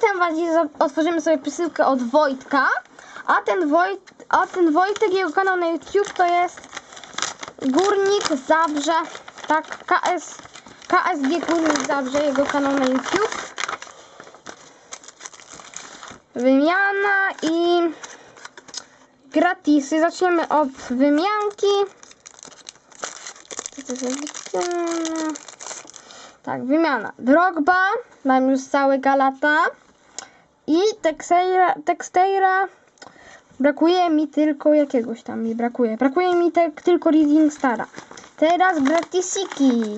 Witam Was, otworzymy sobie przesyłkę od Wojtka, a ten, Wojt, a ten Wojtek, jego kanał na YouTube to jest Górnik Zabrze, tak, KS, KSG Górnik Zabrze, jego kanał na YouTube. Wymiana i gratisy. Zaczniemy od wymianki. Tak, wymiana. Drogba, mam już całe Galata. I Texeira, Texteira. Brakuje mi tylko jakiegoś tam mi brakuje. Brakuje mi te, tylko Reading Stara. Teraz gratisiki.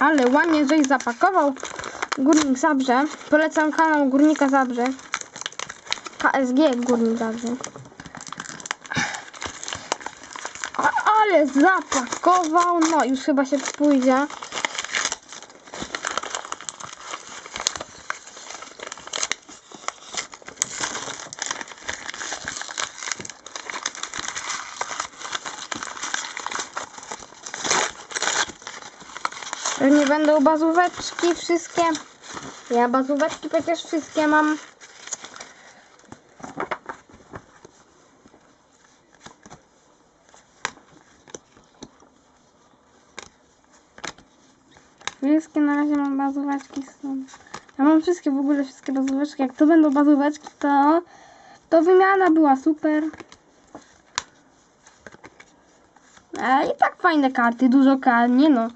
Ale ładnie, żeś zapakował. Górnik Zabrze. Polecam kanał Górnika Zabrze. KSG Górnik Zabrze. Ale zapakował. No, już chyba się pójdzie. Nie będą bazóweczki wszystkie. Ja bazóweczki przecież wszystkie mam. Wszystkie na razie mam bazóweczki. Są. Ja mam wszystkie w ogóle wszystkie bazóweczki. Jak to będą bazóweczki, to to wymiana była super. E, I tak fajne karty, dużo kart, nie no.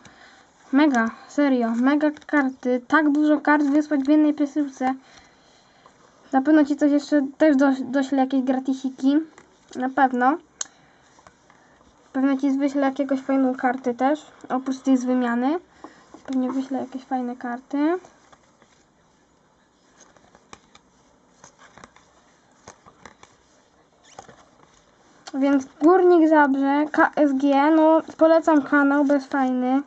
Mega, serio, mega karty. Tak dużo kart wysłać w jednej przesyłce. Na pewno ci coś jeszcze też do, dośle jakieś gratisiki. Na pewno. Pewnie ci wyślę jakiegoś fajną karty też. Oprócz tej z wymiany. Pewnie wyślę jakieś fajne karty. Więc Górnik Zabrze, KSG, no polecam kanał, bez fajny.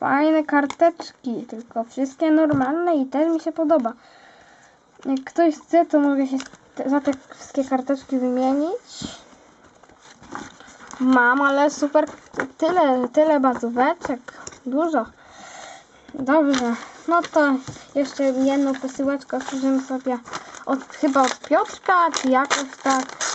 Fajne karteczki, tylko wszystkie normalne i też mi się podoba. Jak ktoś chce, to mogę się za te wszystkie karteczki wymienić. Mam, ale super, tyle, tyle bazóweczek, dużo. Dobrze, no to jeszcze jedną posyłeczkę otworzymy sobie od, chyba od Piotrka, czy jakoś tak.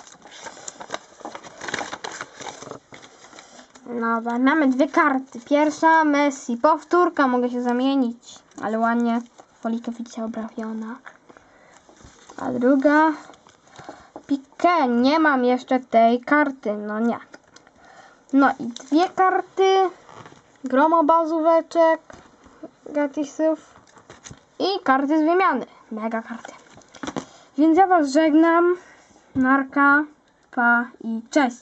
Dobra, mamy dwie karty. Pierwsza Messi, powtórka, mogę się zamienić, ale ładnie folikowicie obrabiona. A druga? Pique, nie mam jeszcze tej karty, no nie. No i dwie karty, gromo bazóweczek, gratisów. I karty z wymiany, mega karty. Więc ja was żegnam, narka, pa i cześć.